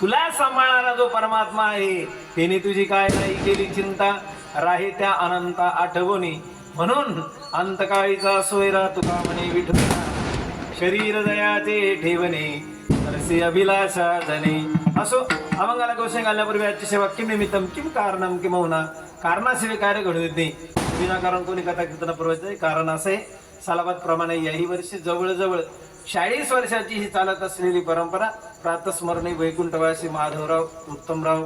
तुला सांभाळणारा जो परमात्मा आहे त्याने तुझी काय नाही केली चिंता? राहे त्या अनंता आठवणी. म्हणून अंतकाळीचा सोयरा तुका म्हणे विठुरा शरीर दयाचे ठेवणे तरसे अभिलाषा जने असो अमंगाला गोष्टी घालण्यापूर्वी आजची सेवा किम निमित्तम किम कारणम किम होना कारणाशिवाय कार्य घडू देत नाही. विनाकारण कोणी कथा कीर्तन प्रवचते कारण असे सालाबाद प्रमाणे याही वर्षी जवळजवळ चाळीस वर्षाची ही चालत असलेली परंपरा प्रातस्मरणी वैकुंठवासी माधवराव उत्तमराव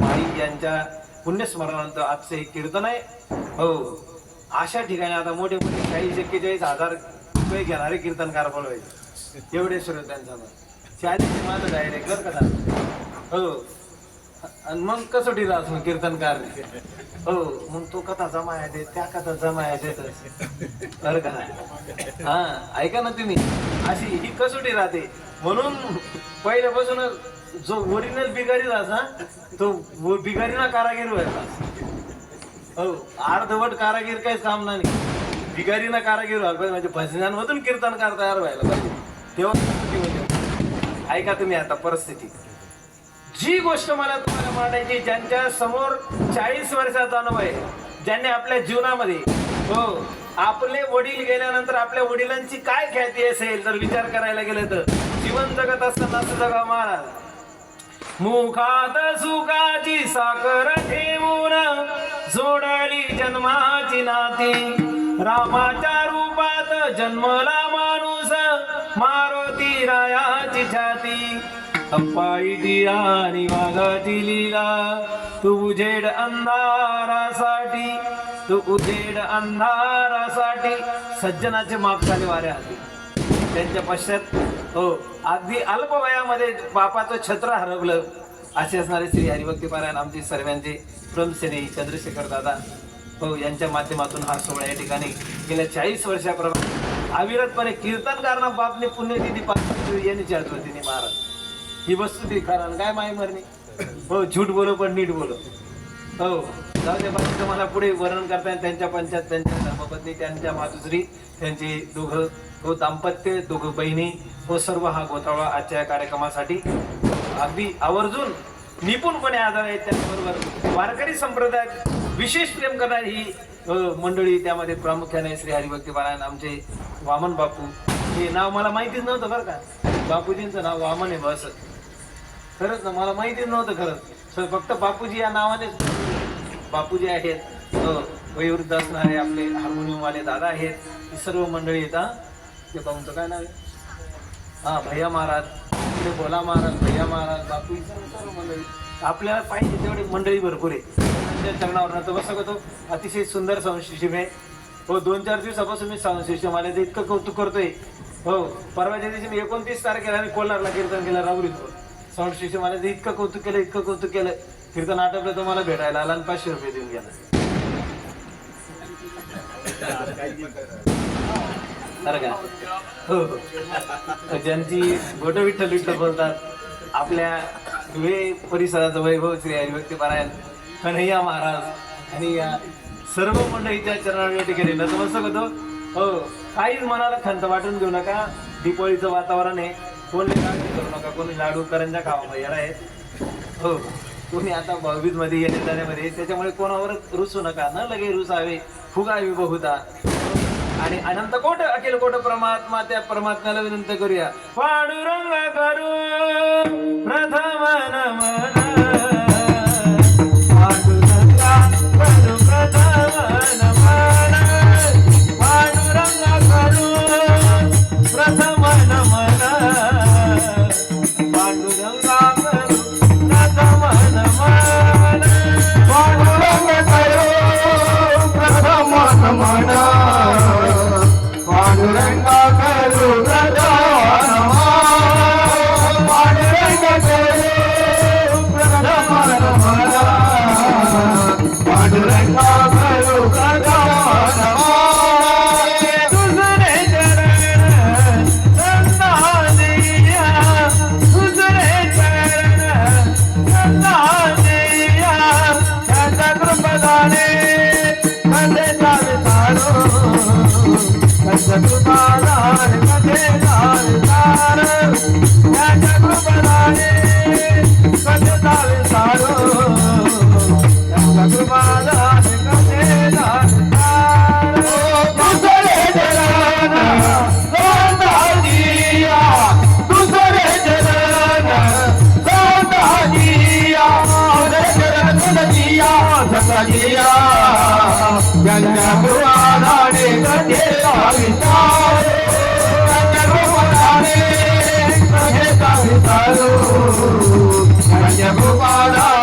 माळी यांच्या पुण्यस्मरणानंतर आजचं हे कीर्तन आहे. हो अशा ठिकाणी आता मोठे मोठे चाळीस एक्केचाळीस हजार रुपये घेणारे कीर्तनकार बोलवायचे एवढे श्रोत्यांचा चाळीस माझं डायरेक्ट बरं का हो. आणि मग कसोटीला असं कीर्तनकार? हो मग तो कथा जमा आहे त्या कथा जमा देत. बरं का? हा ऐका ना तुम्ही. अशी ही कसोटी राहते? म्हणून पहिल्यापासूनच जो ओरिजिनल बिगारी राहा तो बिगारी ना कारागीर व्हायचा. हो अर्धवट कारागीर काहीच काम नाही. बिगारी ना कारागीर व्हायला पाहिजे म्हणजे भजनांमधून कीर्तनकार तयार व्हायला पाहिजे. तेव्हा ऐका तुम्ही आता परिस्थिती. जी गोष्ट मला तुम्हाला मांडायची ज्यांच्या समोर चाळीस वर्षाचा अनुभव आहे ज्यांनी आपल्या जीवनामध्ये हो आपले वडील गेल्यानंतर आपल्या वडिलांची काय ख्याती असेल तर विचार करायला गेलं तर. जीवन जगत असताना जगा महाराज. मुखात सुखाची साखर ठेवून जोडली जन्माची नाती. रामाच्या रूपात जन्मला माणूस मारुती रायाची छाती. अप्पाई आणि वाघाची लीला तू उजेड अंधारासाठी तू उजेड अंधारासाठी सज्जनाचे माप झाले वारे आधी. त्यांच्या पश्चात हो अगदी अल्प वयामध्ये बापाचं छत्र हरवलं. असे असणारे श्री हरिभक्ती पारायण आमचे सर्वांचे प्रमसेने चंद्रशेखर दादा. हो यांच्या माध्यमातून हा सोहळा या ठिकाणी गेल्या चाळीस वर्षाप्रमाणे अविरतपणे कीर्तनकारांना बापने पुण्यतिथी पाच यांनी वतीने महाराज ही वस्तू ती कारण काय माय मरणे? हो झूट बोलो पण नीट बोलो. हो. जाऊ दे बाकी तुम्हाला पुढे वर्णन करताय त्यांच्या पंचायत त्यांच्या धर्मपत्नी त्यांच्या मातुश्री त्यांचे दोघं हो दाम्पत्य दोघं बहिणी हो सर्व हा गोतावळा आजच्या या कार्यक्रमासाठी. अगदी आवर्जून निपुणपणे आधार आहेत त्याचबरोबर वारकरी संप्रदायात विशेष प्रेम करणारी ही मंडळी त्यामध्ये प्रामुख्याने श्री हरिभक्ती पारायण आमचे वामन बापू. हे नाव मला माहितीच नव्हतं बरं का. बापूजींचं नाव वामन आहे बस. खरंच ना मला माहिती नव्हतं खरंच. सर फक्त बापूजी या नावाने बापूजी आहेत. हो, वयोवृद्ध असणारे आपले हार्मोनियमवाले दादा आहेत. ही सर्व मंडळी येतात ते पाहून काय नाव आहे? हा भैया महाराज. इकडे बोला महाराज भैया महाराज बापू ही सर्व सर्व मंडळी. आपल्याला पाहिजे तेवढी मंडळी भरपूर आहे. त्यांच्या चरणावर नव्हतं बसं हो. अतिशय सुंदर संशिष्टीम आहे. हो दोन चार दिवसापासून मी संशिष्टीम आले इतकं कौतुक करतोय. हो परवाच्या दिवशी मी एकोणतीस तारखेला मी कोल्हारला कीर्तन केलं राहुरीत साऊंड सिस्टम मला इतकं कौतुक केलं इतकं कौतुक केलं कीर्तन आटपलं तर मला भेटायला आला आणि पाचशे रुपये देऊन गेला. अरे का? हो हो. ज्यांची गोट विठ्ठल विठ्ठल बोलतात आपल्या धुळे परिसराचं वैभव श्री हरिभक्ती पारायण कन्हैया महाराज आणि या सर्व मंडळीच्या चरणावर या ठिकाणी नतमस्तक होतो. हो काहीच मनाला खंत वाटून घेऊ नका. दीपावळीचं वातावरण आहे. कोणी काळजी करू नका कोणी लाडू करंजा खावा याला आहेत हो कोणी आता भाऊबीजमध्ये येणे जाण्यामध्ये त्याच्यामुळे कोणावर रुसू नका न लगे रुसावे फुगावी बहुता आणि अनंत कोट अखिल कोट परमात्मा त्या परमात्म्याला विनंती करूया. पांडुरंग करू प्रथम नमन. सकाजिया त्यांच्या कृपादाने कसे विसारू त्यांच्या कृपादाने कसे विसारू त्यांच्या कृपादाने कसे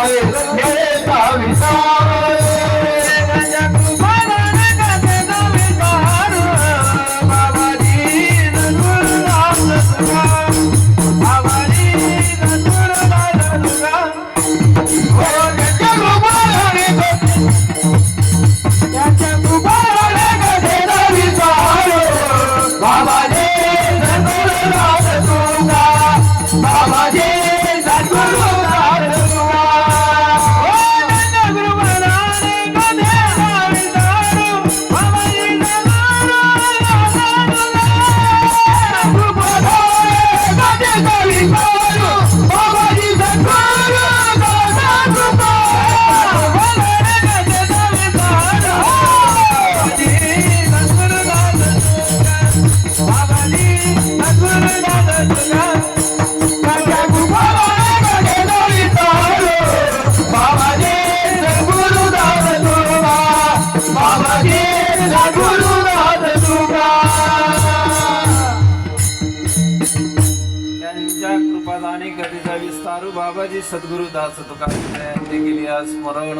सद्गुरुदास सद्गुरु दास स्मरण.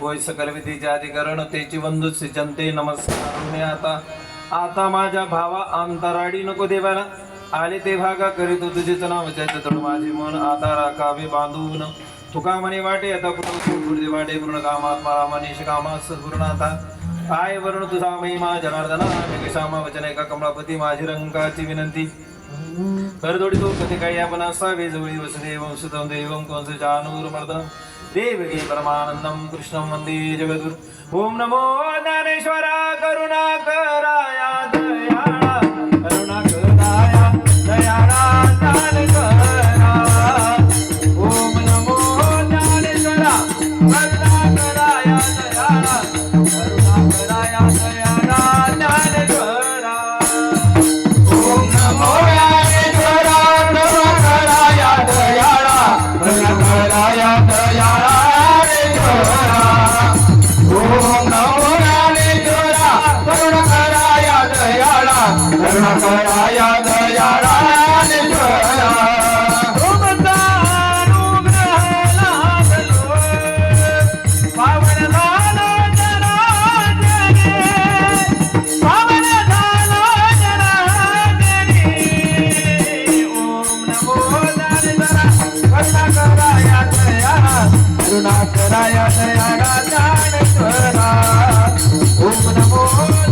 होय सकल विधीचे अधिकरण तेची बंधू सिजनते नमस्कार. मी आता आता माझ्या भावा अंतराडी नको देवाला. आले ते भागा करीतो तुझेच नाव चैतन माझे मन. आता राखावे बांधून. तुका म्हणे वाटे आता कुठं वाटे पूर्ण कामात्मा रामानिश कामा सद्गुरुनाथा. काय वरुण तुझा महिमा जनार्दना श्यामा वचन एका कमळापती माझी रंगाची विनंती. करदोडी तो कधी काही आपण असावे जवळी वसुदेवं सुतं देवं कंस जानूरमर्दनं देवकी परमानंदं कृष्णं मंदिर जगद्गुरु नमो ज्ञानेश्वरा करुणाकराया दयाळा दयाळा करुणाकराया दयाळा ज्ञानेश्वरा ओम नमो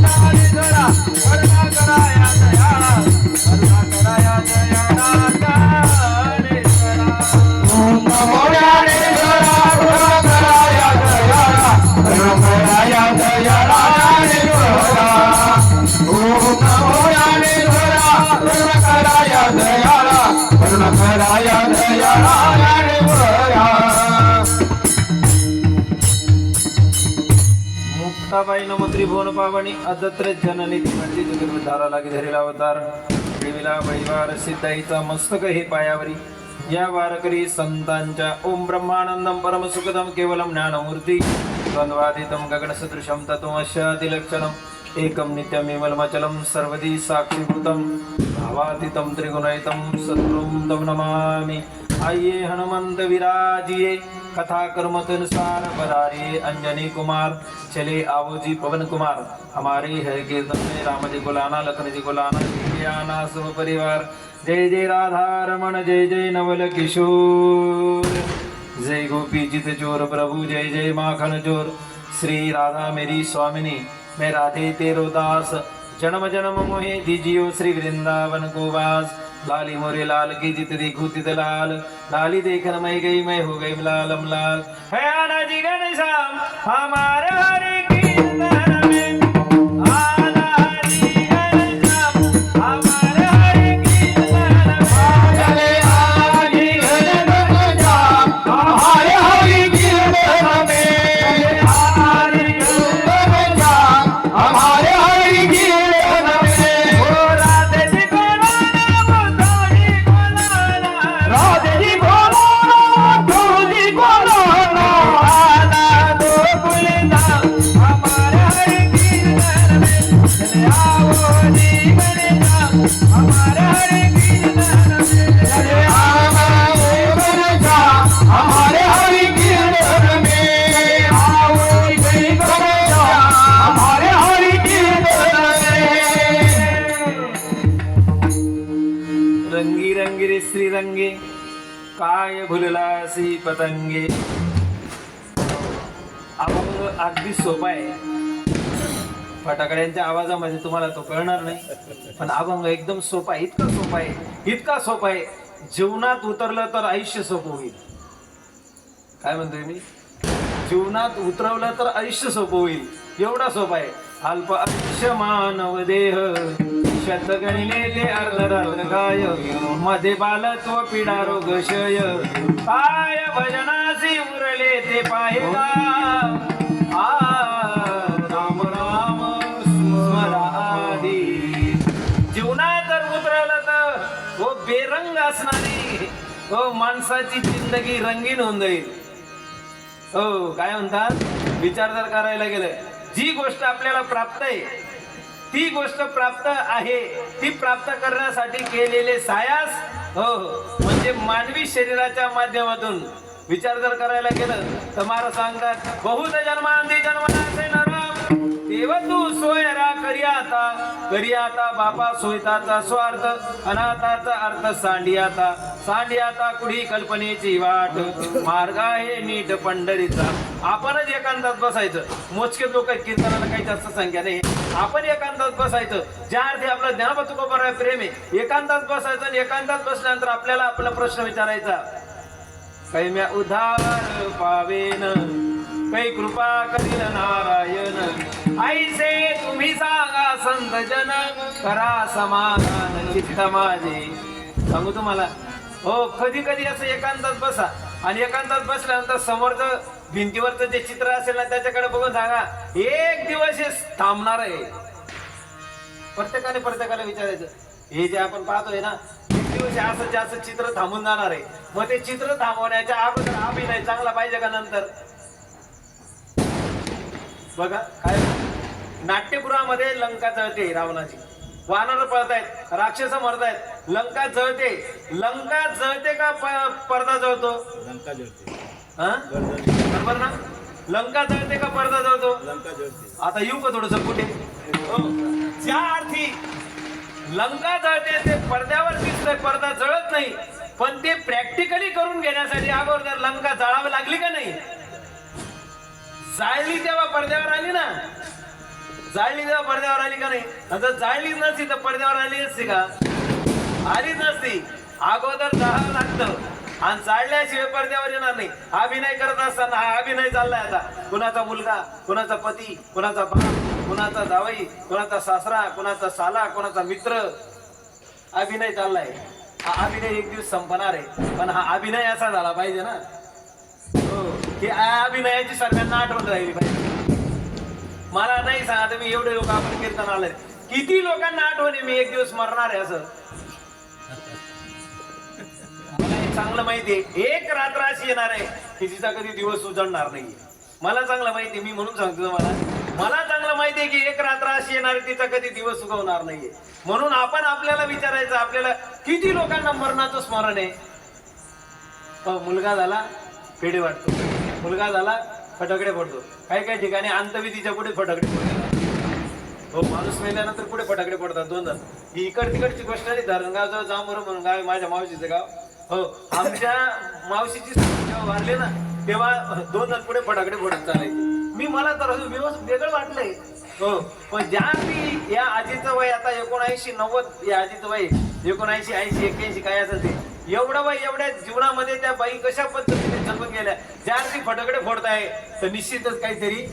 ज्ञानेश्वरा करुणाकराया दयाळा करुणाकराया ओम नमो कराया कराया ओम नमो कराया कराया मुक्ताबाई नमत्री भुवन पावनी अदत्र जननी तिमंती जगद्धारा लागी धरेला अवतार देवीला वैवार सिद्धाईचा मस्तक हे पायावरी. या वारकरी संतांच्या ओम ब्रह्मानंदम परम सुखदम केवलम ज्ञानमूर्ती. द्वंद्वादितम गगनसदृशम तत्वमस्यादिलक्षणम एकम नित्यमेवलमचलम सर्वदी साक्षीभूतम. भावातीतम त्रिगुणयुतम सत्रुम तम नमामि. आये हनुमंत विराजिये. कथा कर्मतनुसार बदारी अंजनी कुमार चले आवो जी पवन कुमार। हमारे हर कीर्तन में राम जी को लाना लखन जी को लाना जी आना सब परिवार। जय जय राधा रमण जय जय नवल किशोर। जय गोपी जित चोर प्रभु जय जय माखन चोर श्री राधा मेरी स्वामिनी मैं राधे तेरो दास। जन्म जन्म मोहे दीजियो श्री वृंदावन को वास। लाली मोरे लाल की जित देखू तित लाल. लाली देखन मैं गई मैं हो गई लालम लाल. है आना जी घनश्याम हमारे हरे की काय भुललासी पतंगे? अभंग अगदी सोपा आहे. फटाकड्यांच्या आवाजामध्ये तुम्हाला तो कळणार नाही पण अभंग एकदम सोपा आहे इतका सोपा आहे इतका सोपा आहे. जीवनात उतरलं तर आयुष्य सोपं होईल. काय म्हणतोय मी? जीवनात उतरवलं तर आयुष्य सोपं होईल. एवढा सोपा आहे. अल्प आयुष्य मानव देह. शतगणिले ते अर्ध गाय. मध्ये बालत्व पिडा रोग शय पाय भजनासी उरले ते पाहे आ, राम राम स्मरादी जीवनात तर उतरवलं तर हो बेरंग असणारी हो माणसाची जिंदगी रंगीन होऊन जाईल. हो काय म्हणतात? विचार जर करायला गेलं जी गोष्ट आपल्याला प्राप्त आहे ती गोष्ट प्राप्त आहे ती प्राप्त करण्यासाठी केलेले सायास हो हो. म्हणजे मानवी शरीराच्या माध्यमातून विचार जर करायला गेलं तर मला सांगतात बहुत जन्मांती जन्मनाचे नरम देव तू सोयरा करी आता करी आता बापा सोयताचा स्वार्थ अनाथाचा अर्थ सांडी आता सांडी आता कुडी कल्पनेची वाट. मार्ग आहे नीट पंढरीचा. आपणच एकांतात बसायचं. मोजके लोक कीर्तनाला काही जास्त संख्या नाही. आपण एकांतात बसायचं. ज्या अर्थी आपलं ज्ञानपत्र तुकोबर प्रेम आहे. एकांतात बसायचं आणि एकांतात बसल्यानंतर आपल्याला आपला प्रश्न विचारायचा. काही म्या उधार पावेन काही कृपा करील नारायण. ऐसे तुम्ही सांगा संत जन करा समाधान चित्त माझे. सांगू तुम्हाला? हो कधी कधी असं एकांतात बसा. आणि एकांतात बसल्यानंतर समोरचं भिंतीवरचं जे चित्र असेल ना त्याच्याकडे बघून सांगा एक दिवस हे थांबणार आहे. प्रत्येकाने प्रत्येकाला विचारायचं. हे जे आपण पाहतोय ना एक दिवस हे असं जास्त चित्र थांबून जाणार आहे. मग ते चित्र थांबवण्याच्या अगोदर अभिनय चांगला पाहिजे का नंतर? बघा काय नाट्यगृहामध्ये लंका जळते रावणाची. वानर पळतायत राक्षस मरतायत लंका जळते. लंका जळते का पडदा जळतो? लंका जळते. हा? बरोबर ना? लंका जळते का पडदा जळतो? लंका जळते. आता येऊ का थोडस कुठे हो. ज्या अर्थी लंका जळते ते पडद्यावर दिसतंय. पडदा जळत नाही. पण ते प्रॅक्टिकली करून घेण्यासाठी अगोदर लंका जळावी लागली का नाही? जाळली तेव्हा पडद्यावर आली ना? जाळली तेव्हा पडद्यावर आली का नाही? आणि जर जाळली नसती तर पडद्यावर आली असती का? आलीच नसती. अगोदर जाळावं लागतं. आणि जाळल्याशिवाय पडद्यावर येणार नाही. अभिनय करत असताना हा अभिनय चाललाय आता. कुणाचा मुलगा कुणाचा पती कुणाचा बाप कुणाचा जावई कुणाचा सासरा कुणाचा साला कुणाचा मित्र. अभिनय चाललाय. हा अभिनय एक दिवस संपणार आहे. पण हा अभिनय असा झाला पाहिजे ना. हो. की अभिनयाची सगळ्यांना आठवण राहिली पाहिजे. मला नाही सांगा तुम्ही एवढे लोक आपण कीर्तन आले किती लोकांना आठवण आहे मी एक दिवस मरणार आहे असं? मला एक चांगलं माहिती आहे. एक रात्र अशी येणार आहे की तिचा कधी दिवस उजळणार नाही मला चांगलं माहिती आहे, मी म्हणून सांगतो तुम्हाला. मला चांगलं माहिती आहे की एक रात्र अशी येणार तिचा कधी दिवस उगवणार नाहीये. म्हणून आपण आपल्याला विचारायचं आपल्याला किती लोकांना मरणाचं स्मरण आहे? हो, मुलगा झाला पेढे वाटतो. मुलगा झाला फटाकडे पडतो काही काही ठिकाणी अंतविधीच्या पुढे फटाकडे पडतात हो माणूस मेल्यानंतर पुढे फटाकडे पडतात दोन ही इकड तिकडची गोष्ट नाही धरणगाव जांभर म्हणून गाव माझ्या मावशीचं गाव. हो आमच्या मावशीची जेव्हा वारले ना तेव्हा दोन जण पुढे फटाकडे फोडत चालायचे. मी मला तर अजून व्यवस्थित वेगळं वाटलंय. हो पण ज्या मी या आजीचं वय आता एकोणऐंशी नव्वद या आजीचं वय एकोणऐंशी ऐंशी एक्क्याऐंशी काय असेल ते. एवढं बाई एवढ्या जीवनामध्ये त्या बाई कशा पद्धतीने जन्म गेल्या ज्या फटाकडे फोडताय तर निश्चितच काहीतरी